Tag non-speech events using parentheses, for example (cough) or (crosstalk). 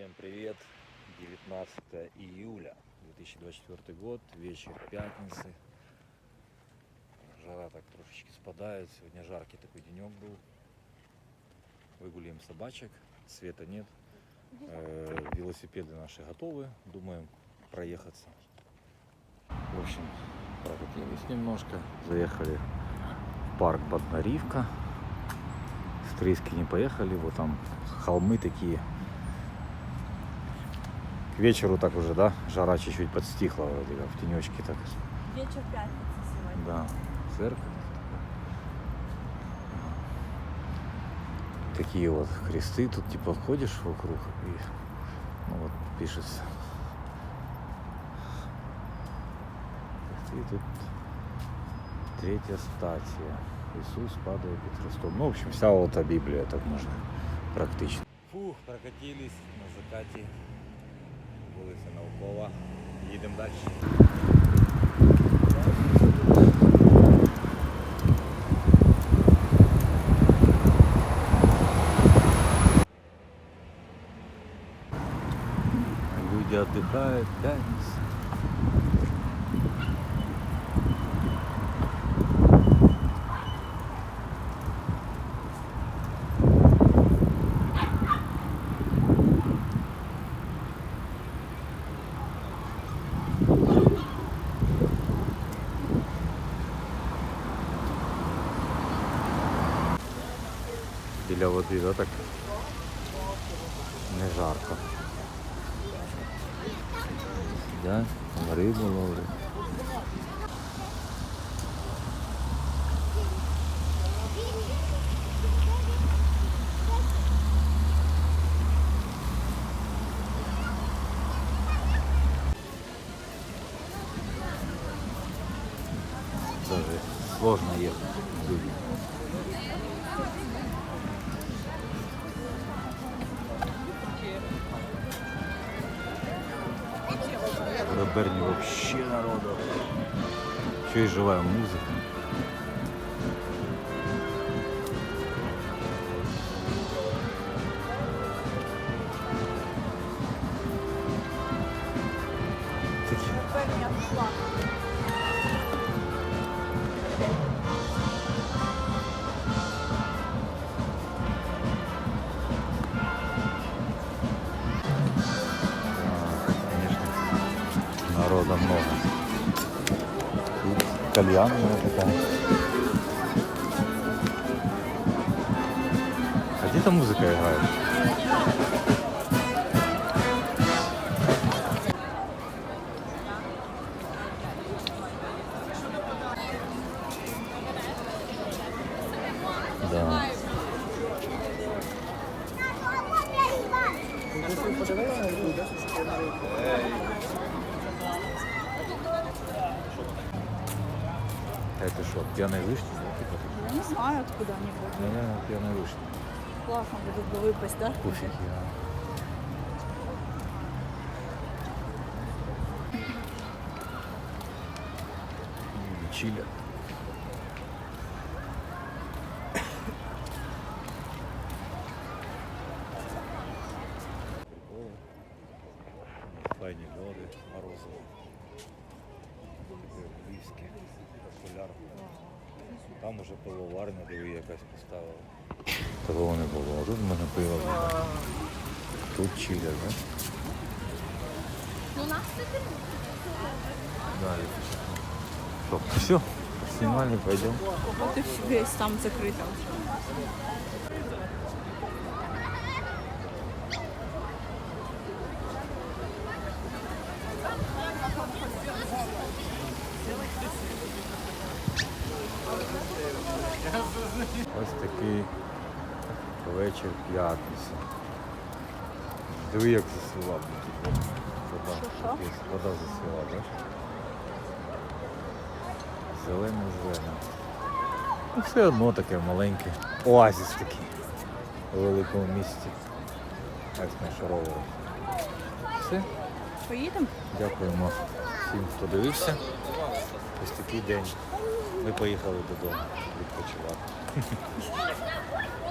Всем привет! 19 июля 2024 год, вечер пятницы. Жара так трошечки спадает. Сегодня жаркий такой денек был. Выгуляем собачек. Света нет. Э, велосипеды наши готовы. Думаем проехаться. В общем, прокатились немножко. Заехали в парк Боднаривка. С не поехали. Вот там холмы такие к вечеру так уже, да? Жара чуть-чуть подстихла, вроде как, в тенечке так. Вечер пятницы сегодня. Да, церковь. Такие вот кресты, тут типа ходишь вокруг и ну вот пишется. И тут третья статья. Иисус падает перед Христом. Ну, в общем, вся вот эта Библия, так можно практично. Фух, прокатились на закаті. Вулиця Наукова. Їдемо далі. Люди отдыхают, пятница. Біля води, да, так? Не жарко. Да? Рибу ловлять. Даже сложно ехать. Берні вообще народу. Еще и живая музыка. Такі Певні обшла. конечно, народа много. Тут кальянная такая. А где там музыка играет? Да. А это что, пьяные вышли? да, типа? Я не знаю, откуда они будут. Наверное, пьяные вышли. Классно будет бы выпасть, да? Пуфики, а. Чили. Файні льоди, морозиво. Таке Львівське, популярне. Там уже пивоварня, диви, якась поставила. Такого не було. А тут в мене пиво. Тут чиля, да? Ну, нас Далі. Що, все, снимали, пойдем. Вот и весь там закрыто. Ось такий вечір п'ятниці. Диви, як засвіла тут вода. Вода засвіла, бачиш? Зелене зелене. Ну, все одно таке маленьке. Оазіс такий у великому місті. Ось наш ровер. Все. Поїдемо? Дякуємо всім, хто дивився. Ось такий день. Ми поїхали додому відпочивати. (laughs) (laughs)